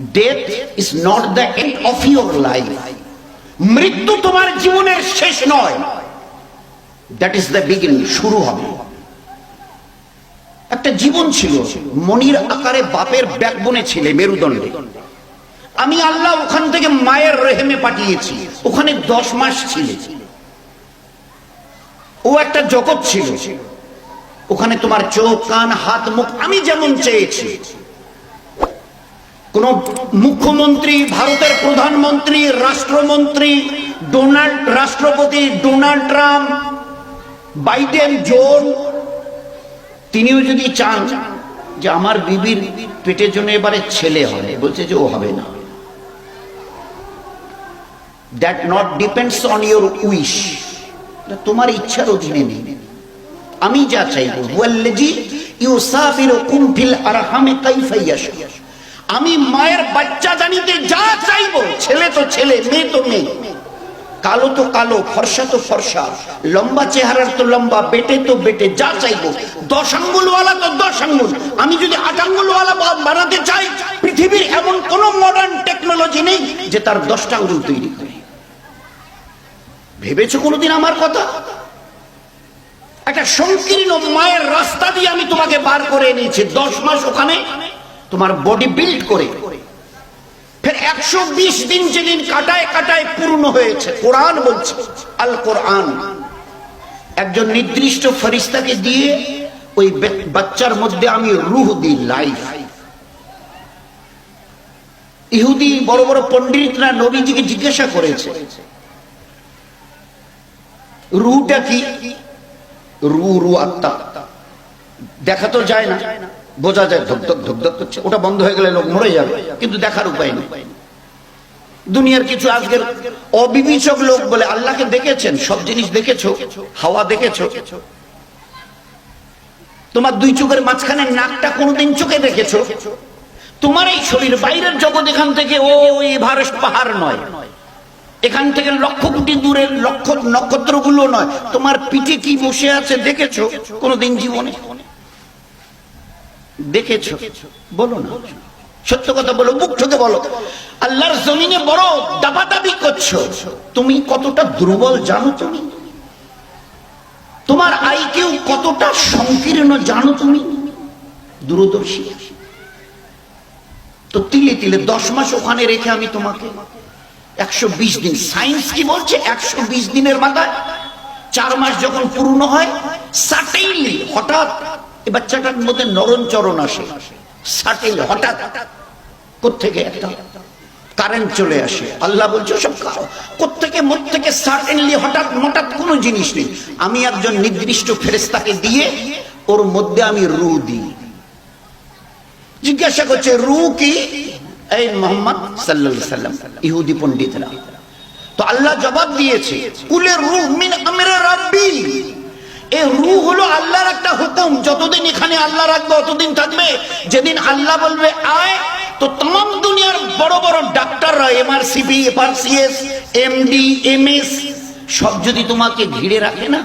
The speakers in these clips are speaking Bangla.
Death is not the end of your life মৃত্যু তোমার জীবনের শেষ নয়। দ্যাট ইজ দ্য বিগিনিং শুরু হবে। একটা জীবন ছিল, মনির আকারে বাপের ব্যাকবনে ছিলে মেরুদণ্ডে। আমি আল্লাহ ওখান থেকে মায়ের রেহেমে পাঠিয়েছি, ওখানে দশ মাস ছিল। ও একটা জগৎ ছিল, ওখানে তোমার চোখ, কান, হাত, মুখ, আমি যেমন চেয়েছি। কোন মুখ্যমন্ত্রী, ভারতের প্রধানমন্ত্রী, রাষ্ট্রমন্ত্রী, ডোনাল্ড, রাষ্ট্রপতি ডোনাল্ড ট্রাম্প, বাইডেন জোন তিনিও যদি চান যে আমার বিবির পেটের জন্য এবারে ছেলে হবে বলছে যে ও হবে না। That not depends on your wish তোমার ইচ্ছার অধীনে নেই। আমি যা চাইব ইউসাফিরুকুম ফিল আরহামে কাইফা ইয়াশা। আমি মায়ের বাচ্চা জানিতে যা চাইব, ছেলে তো ছেলে, মেয়ে তো মেয়ে। কালো তো কালো, ফর্সা তো ফর্সা, লম্বা চেহারার তো লম্বা, বেটে তো বেটে, যা চাইব। দশ আঙ্গুলওয়ালা তো দশ আঙ্গুল। আমি যদি আট আঙ্গুলওয়ালা বানাতে চাই, পৃথিবীর এমন কোন মডার্ন টেকনোলজি নেই যে তার দশটা আঙ্গুল তৈরি করে। ভেবেছো কোনোদিন আমার কথা? একটা সংকীর্ণ মায়ের রাস্তা দিয়ে আমি তোমাকে বার করে এনেছি। দশ মাস ওখানে তোমার বডি বিল্ড করে। ফের একশো বিশ দিন যেদিন কাটায় কাটায় পূর্ণ হয়েছে, কোরআন বলছে আল কোরআন একজন নির্দিষ্ট ফরিস্তাকে দিয়ে ওই বাচ্চার মধ্যে আমি রুহ দিই লাইফ ইহুদি বড় বড় পন্ডিতরা নবীজিকে জিজ্ঞাসা করেছে রুটা কি? রু রু আত্মা। দেখা তো যায় না। বোঝা যায় ধক ধক ধক ধক করছে। ওটা বন্ধ হয়ে গেলে লোক মরে যাবে, কিন্তু দেখার উপায় নেই। দুনিয়ার কিছু আজকের অবিবেচক লোক বলে আল্লাহকে দেখেছেন, সব জিনিস দেখেছ, হাওয়া দেখেছ। তোমার দুই চোখের মাঝখানে নাকটা কোনোদিন চোখে দেখেছ? তোমার এই শরীর বাইরের জগৎ এখান থেকে ও এভারেস্ট পাহাড় নয়। এখান থেকে লক্ষ কোটি দূরের লক্ষ নক্ষত্রগুলো নয়। তোমার পিঠে কি বসে আছে দেখেছ? কোনোদিন জীবনে? দেখেছ? বলো না। সত্য কথা বলো, মুখ থেকে বলো। আল্লাহর জমিনে বড় দাবাদাবি করছ। তুমি কতটা দুর্বল জানো তুমি? তোমার আইকিউ কতটা সংকীর্ণ জানো তুমি? দূরদর্শী। তো তিলে তিলে দশ মাস ওখানে রেখে আমি তোমাকে। একশো বিশ দিন। সায়েন্স কি বলছে? একশো বিশ দিনের মাথায়। চার মাস যখন পূর্ণ হয় সাটেইলি হঠাৎ এই বাচ্চাটার মধ্যে নরম চরণ আসে। সাটেইলি হঠাৎ। কোথেকে একটা? কারেন্ট চলে আসে। আল্লাহ বলছে, সব কোথেকে মোট থেকে সার্টেনলি হঠাৎ হঠাৎ কোনো জিনিস নেই। আমি একজন নির্দিষ্ট ফেরেস্তাকে দিয়ে ওর মধ্যে আমি রু দিই। জিজ্ঞাসা করছে, রু কি? এই মোহাম্মদ সাল্লাল্লাহু সাল্লাম, ইহুদি পণ্ডিতরা। তো আল্লাহ জবাব দিয়েছে কুলের রু মিন আমরে রাব্বি এ রু হলো আল্লাহর একটা হুকুম। যতদিন এখানে আল্লাহ রাখবে ততদিন থাকবে। যেদিন আল্লাহ বলবে, আয়। তো তমাম দুনিয়ার বড় বড় ডাক্তাররা এমআরসিবি এফআরসিএস, এমডি, এমএস, সব যদি তোমাকে ঘিরে রাখে না,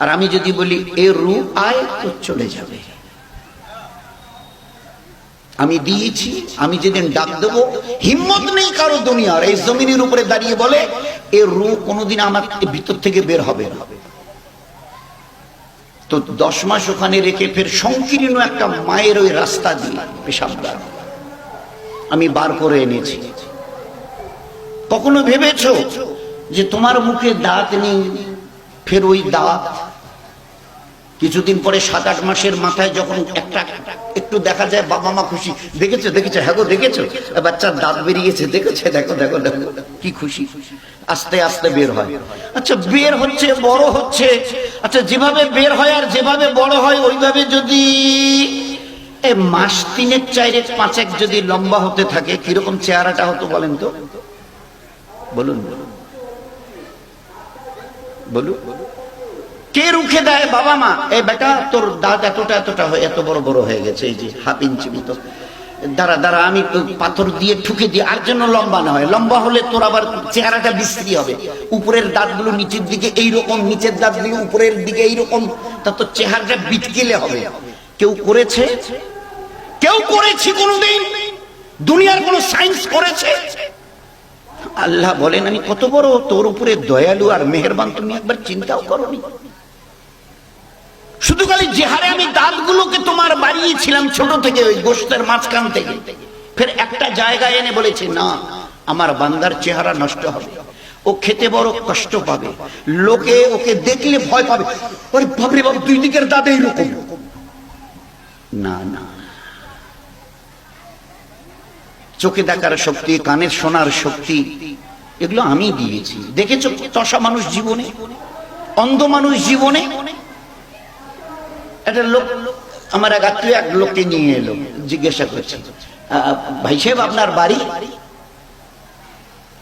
আর আমি যদি বলি, এ রু আয়, তো চলে যাবে। আমি দিয়েছি, আমি যেদিন ডাক দেবো, হিম্মত নেই কারও দুনিয়ার। এই জমিনের উপরে দাঁড়িয়ে বলে, এ রু কোনোদিন আমার ভিতর থেকে বের হবে না। তো দশ মাস ওখানে রেখে ফের সংকীর্ণ একটা মায়ের ওই রাস্তা দিয়ে পেশাবদার আমি বার করে এনেছি। কখনো ভেবেছো যে তোমার মুখে দাঁত নেই, ফের ওই দাঁত? কিছুদিন পরে সাত আট মাসের মাথায় যখন একটা একটু দেখা যায় বাবা মা খুশি, দেখেছ দেখেছ হ্যাঁ গো, দেখেছ? বাচ্চার দাঁত বেরিয়েছে, দেখেছে? দেখো দেখো দেখো, কি খুশি। আস্তে আস্তে বের হয়। আচ্ছা বের হচ্ছে, বড় হচ্ছে আচ্ছা যেভাবে বের হয় আর যেভাবে বড় হয়, ওইভাবে যদি মাস তিনেক, চারেক, পাঁচেক যদি লম্বা হতে থাকে, কীরকম চেহারাটা হতো বলেন তো? বলুন। বলুন। কে রুখে দেয়? বাবা মা। এই বেটা, তোর দাঁত এতটা এতটা এত বড় বড় হয়ে গেছে, এই যে হাফ ইঞ্চি মতো। দাঁড়া দাঁড়া, আমি পাথর দিয়ে ঠুকে দিই, আর জন্য লম্বা না হয়। লম্বা হলে তোর আবার চেহারাটা বিশ্রী হবে। উপরের দাঁতগুলো নিচের দিকে এইরকম, নিচের দাঁতগুলো উপরের দিকে এইরকম, তা তোর চেহারাটা বিটকেলে হবে। কেউ করেছে? কেউ করেছি কোনোদিন? দুনিয়ার কোনো সায়েন্স করেছে? আল্লাহ বলেন, আমি কত বড় তোর উপরে দয়ালু আর মেহেরবান, তুমি একবার চিন্তাও করনি? শুধু খালি যে হারে আমি দাঁতগুলোকে তোমার বাড়িয়েছিলাম ছোট থেকে, ওই গোষ্ঠের মাঝখান থেকে, ফের একটা জায়গায় এনে বলেছে, না, আমার বান্দার চেহারা নষ্ট হবে, ও খেতে বড় কষ্ট পাবে, লোকে ওকে দেখলে ভয় পাবে। ওরে বাপরে বাপ, দুই দিকের দাঁত এইরকম। না না। চোখে দেখার শক্তি, কানের শোনার শক্তি, এগুলো আমি দিয়েছি। দেখেছ তসা মানুষ জীবনে? অন্ধ মানুষ জীবনে? একটা লোক, আমার এক আত্মীয় এক লোককে নিয়ে এলো, জিজ্ঞাসা করছে ভাই সাহেব, আপনার বাড়ি?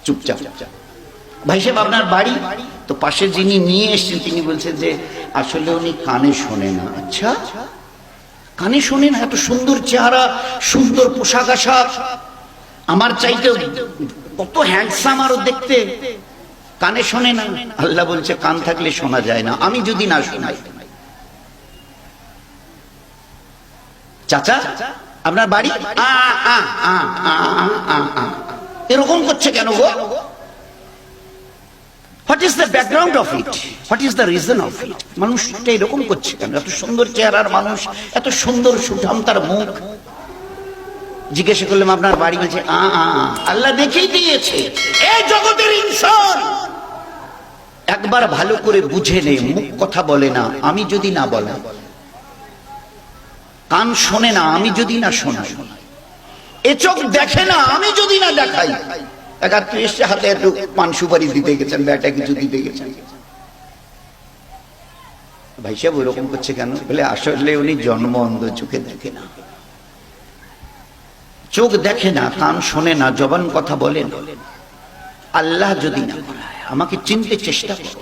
চুপচাপ। ভাই সাহেব, আপনার বাড়ি? তো পাশে যিনি নিয়ে এসছেন, তিনি বলছেন যে, আসলে উনি কানে শোনে না। আচ্ছা কানে শোনে না, এত সুন্দর চেহারা, সুন্দর পোশাক আশাক। আমার চাইতে কত হ্যান্ডসাম আরও দেখতে। কানে শোনে না। আল্লাহ বলছে, কান থাকলে শোনা যায় না। আমি যদি না শোনাই চাচা আপনার বাড়ি। এরকম করছে কেন গো? What is the background of it what is the reason of it মানুষটা এরকম করছে কেন? এত সুন্দর চেহারার মানুষ এত সুন্দর সুঠাম তার মুখ। জিজ্ঞাসা করলাম আপনার বাড়ি বলছে আ। আল্লাহ দেখেই দিয়েছে এই জগতের ইনসান! একবার ভালো করে বুঝে নে মুখ কথা বলে না আমি যদি না বলা কান শোনে না, আমি যদি না শোনাই। এ চোখ দেখে না, আমি যদি না দেখাই। একাত্র এসে হাতে একটু পান সুপারি দিতে গেছেন, ব্যাটা কিছু দিতে গেছেন। ভাই সাহেব ওইরকম করছে কেন? বলে আসলে উনি জন্ম অন্ধ, চোখে দেখে না। চোখ দেখে না, কান শোনে না, জবান কথা বলে না। আল্লাহ যদি না আমাকে চিনতে চেষ্টা করো।